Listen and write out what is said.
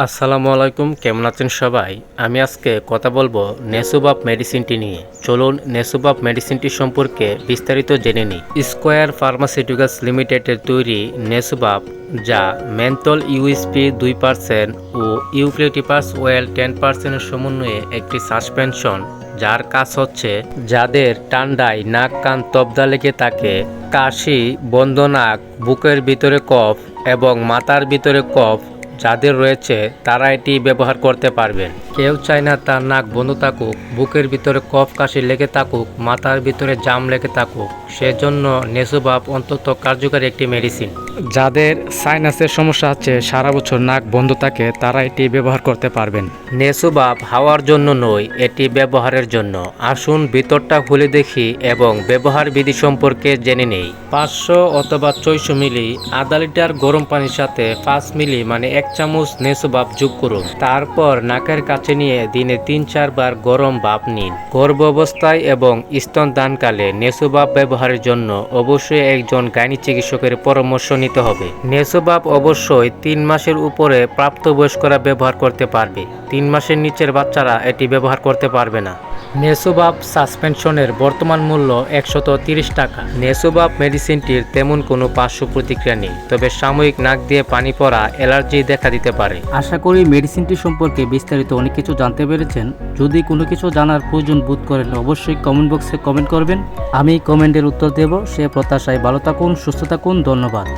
আসসালামু আলাইকুম, কেমন আছেন সবাই? আমি আজকে কথা বলব নেসুবাব মেডিসিনটি নিয়ে। চলুন নেসুবাব মেডিসিনটি সম্পর্কে বিস্তারিত জেনে নিই। স্কোয়ার ফার্মাসিউটিক্যালস লিমিটেডের তৈরি নেসুবাব, যা মেন্থল ইউএসপি দুই পার্সেন্ট ও ইউক্লিটিপাস ওয়েল টেন পার্সেন্টের সমন্বয়ে একটি সাসপেনশন, যার কাজ হচ্ছে যাদের ঠান্ডায় নাক, কান তবদা লেগে থাকে, কাশি বন্ধ নাক বুকের ভিতরে কফ এবং মাথার ভিতরে কফ যাদের রয়েছে তারা এটি ব্যবহার করতে পারবেন। কেউ চায় না তার নাক বন্ধ থাকুক, বুকের ভিতরে কফ কাশি লেগে থাকুক, মাথার ভিতরে জাম লেগে থাকুক। সেজন্য নেসুবাব অন্তত কার্যকারী একটি মেডিসিন যাদের সাইনাসের সমস্যা আছে সারা বছর নাক বন্ধ থাকে, তারা এটি ব্যবহার করতে পারবেন। নেসুবাব হাওয়ার জন্য নয়, এটি ব্যবহারের জন্য। আসুন ভিতরটা খুলে দেখি এবং ব্যবহার বিধি সম্পর্কে জেনে নেই। পাঁচশো অথবা ছয়শো মিলি আধা লিটার গরম পানির সাথে পাঁচ মিলি মানে এক চামচ নেসুবাব যোগ করুন। তারপর নাকের কাছে নিয়ে দিনে তিন চারবার গরম ভাপ নিন। গর্ভ অবস্থায় এবং স্তন দানকালে নেসুবাব ব্যবহারের জন্য অবশ্যই একজন গাইনি চিকিৎসকের পরামর্শ নিতে হবে। নেসোবাব অবশ্যই তিন মাসের উপরে প্রাপ্তবয়স্করা ব্যবহার করতে পারবে। তিন মাসের নিচের বাচ্চারা এটি ব্যবহার করতে পারবে না। নেসোবাব সাসপেনশনের বর্তমান মূল্য একশত তিরিশ টাকা। নেসোবাব মেডিসিনটির তেমন কোনো পার্শ্ব প্রতিক্রিয়া নেই, তবে সাময়িক নাক দিয়ে পানি পড়া অ্যালার্জি দেখা দিতে পারে। আশা করি মেডিসিনটি সম্পর্কে বিস্তারিত অনেক কিছু জানতে পেরেছেন। যদি কোনো কিছু জানার প্রয়োজন বোধ করেন, অবশ্যই কমেন্ট বক্সে কমেন্ট করবেন। আমি কমেন্টের উত্তর দেব। সে প্রত্যাশায় ভালো থাকুন, সুস্থ থাকুন। ধন্যবাদ।